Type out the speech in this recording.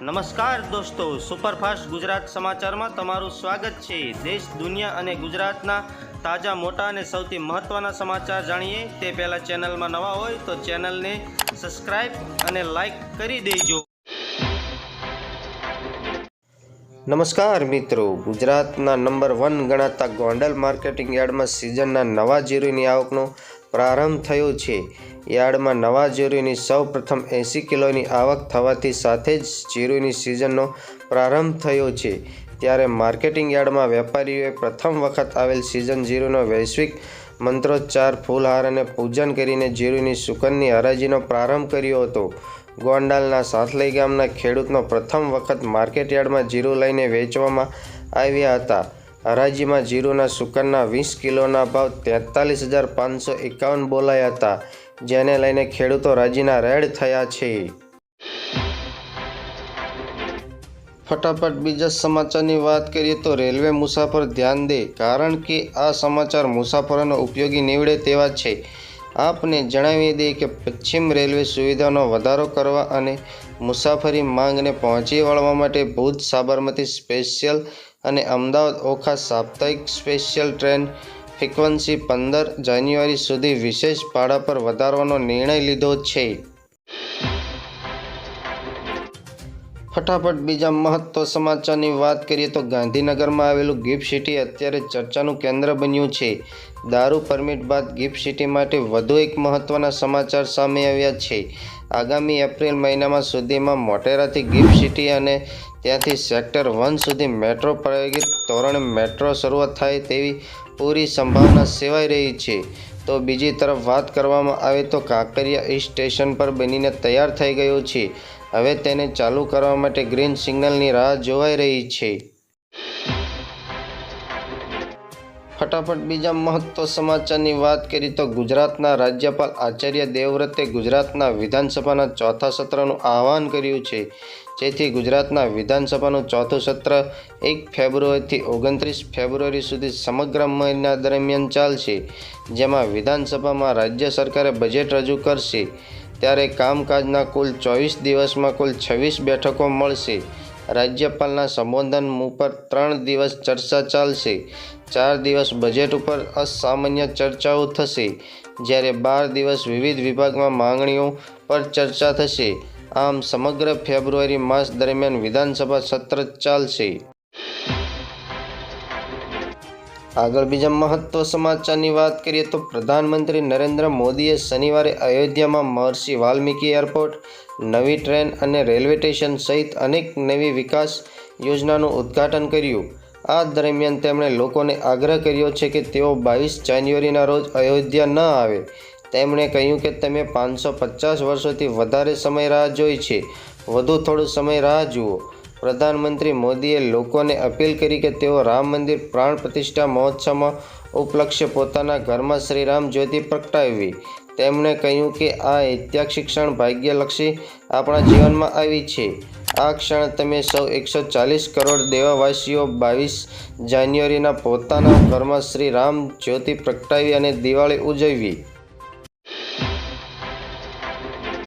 નમસ્કાર દોસ્તો, સુપરફાસ્ટ ગુજરાત સમાચારમાં તમારું સ્વાગત છે. દેશ, દુનિયા અને ગુજરાતના તાજા, મોટા અને સૌથી મહત્ત્વના સમાચાર જાણીએ. તે પહેલાં ચેનલમાં નવા હોય તો ચેનલને સબસ્ક્રાઈબ અને લાઈક કરી દેજો. નમસ્કાર મિત્રો, ગુજરાતના નંબર વન ગણાતા ગોંડલ માર્કેટિંગ યાર્ડમાં સિઝનના નવા જીરોની આવકનો પ્રારંભ થયો છે. યાર્ડમાં નવા જીરુની સૌ પ્રથમ એંસી કિલોની આવક થવાથી સાથે જ જીરુની સિઝનનો પ્રારંભ થયો છે. ત્યારે માર્કેટિંગ યાર્ડમાં વેપારીઓએ પ્રથમ વખત આવેલ સિઝન જીરુનો વૈશ્વિક મંત્રોચ્ચાર, ફૂલહાર અને પૂજન કરીને જીરુની સુકનની હરાજીનો પ્રારંભ કર્યો હતો. ગોંડાલના સાથલઈ ગામના ખેડૂતનો પ્રથમ વખત માર્કેટ યાર્ડમાં જીરું લઈને વેચવામાં આવ્યા હતા. હરાજીમાં જીરુના સુકનના વીસ કિલોના ભાવ તેતાલીસ હજાર પાંચસો એકાવન બોલાયા હતા, જેને લઈને ખેડૂતો રાજીના રેડ થયા છે. ફટાફટ બીજા સમાચારની વાત કરીએ તો રેલવે મુસાફર ધ્યાન દે, કારણ કે આ સમાચાર મુસાફરોને ઉપયોગી નીવડે તેવા છે. આપને જણાવી દઈએ કે પશ્ચિમ રેલવે સુવિધાનો વધારો કરવા અને મુસાફરી માંગને પહોંચી વળવા માટે ભુજ સાબરમતી સ્પેશિયલ અને અમદાવાદ ઓખા સાપ્તાહિક સ્પેશિયલ ટ્રેન ફ્રિકવન્સી પંદર જાન્યુઆરી સુધી વિશેષ ભાડા પર વધારવાનો નિર્ણય લીધો છે. ફટાફટ બીજા મહત્વ સમાચારની વાત કરીએ તો ગાંધીનગરમાં આવેલું ગિફ્ટ સિટી અત્યારે ચર્ચાનું કેન્દ્ર બન્યું છે. દારૂ પરમિટ બાદ ગિફ્ટ સિટી માટે વધુ એક મહત્વના સમાચાર સામે આવ્યા છે. આગામી એપ્રિલ મહિનામાં સુધીમાં મોટેરાથી ગિફ્ટ સિટી અને ત્યાંથી સેક્ટર વન સુધી મેટ્રો પ્રાયોગિક ધોરણે મેટ્રો શરૂઆત થાય તેવી પૂરી સંભાવના સેવાઈ રહી છે. તો બીજી તરફ વાત કરવામાં આવે તો કાંકરિયા સ્ટેશન પર બનીને તૈયાર થઈ ગયું છે. હવે તેને ચાલુ કરવા માટે ગ્રીન સિગ્નલની રાહ જોવાઈ રહી છે. ફટાફટ બીજા મહત્વ સમાચારની વાત કરીએ તો ગુજરાતના રાજ્યપાલ આચાર્ય દેવવ્રતે ગુજરાતના વિધાનસભાના ચોથા સત્રનું આહવાન કર્યું છે, જેથી ગુજરાતના વિધાનસભાનું ચોથું સત્ર એક ફેબ્રુઆરીથી ઓગણત્રીસ ફેબ્રુઆરી સુધી સમગ્ર મહિના દરમિયાન ચાલશે, જેમાં વિધાનસભામાં રાજ્ય સરકારે બજેટ રજૂ કરશે. ત્યારે કામકાજના કુલ ચોવીસ દિવસમાં કુલ છવ્વીસ બેઠકો મળશે. રાજ્યપાલના સંબોધન ઉપર ત્રણ દિવસ ચર્ચા ચાલશે. ચાર દિવસ બજેટ ઉપર અસામાન્ય ચર્ચાઓ થશે, જ્યારે બાર દિવસ વિવિધ વિભાગમાં માંગણીઓ પર ચર્ચા થશે. આમ સમગ્ર ફેબ્રુઆરી માસ દરમિયાન વિધાનસભા સત્ર ચાલશે. આગળ બીજા મહત્વ સમાચારની વાત કરીએ તો પ્રધાનમંત્રી નરેન્દ્ર મોદીએ શનિવારે અયોધ્યામાં મહર્ષિ વાલ્મીકી એરપોર્ટ નવી ટ્રેન અને રેલવે સ્ટેશન સહિત અનેક નવી વિકાસ યોજનાનું ઉદ્ઘાટન કર્યું. આ દરમિયાન તેમણે લોકોને આગ્રહ કર્યો છે કે તેઓ બાવીસ જાન્યુઆરીના રોજ અયોધ્યા ન આવે. તેમણે કહ્યું કે તમે પાંચસો પચાસ વર્ષોથી વધારે સમય રાહ જોઈ છે. વધુ થોડો સમય રાહ જુઓ પ્રધાનમંત્રી મોદીએ લોકોને અપીલ કરી કે તેઓ રામ મંદિર પ્રાણ પ્રતિષ્ઠા મહોત્સવમાં ઉપલક્ષ્ય પોતાના ઘરમાં શ્રીરામ જ્યોતિ પ્રગટાવવી. તેમણે કહ્યું કે આ ઐતિહાસિક ક્ષણ ભાગ્યલક્ષી આપણા જીવનમાં આવી છે. આ ક્ષણ તમે સૌ એકસો ચાલીસ કરોડ દેવાવાસીઓ બાવીસ જાન્યુઆરીના પોતાના ઘરમાં શ્રી રામ જ્યોતિ પ્રગટાવી અને દિવાળી ઉજવવી.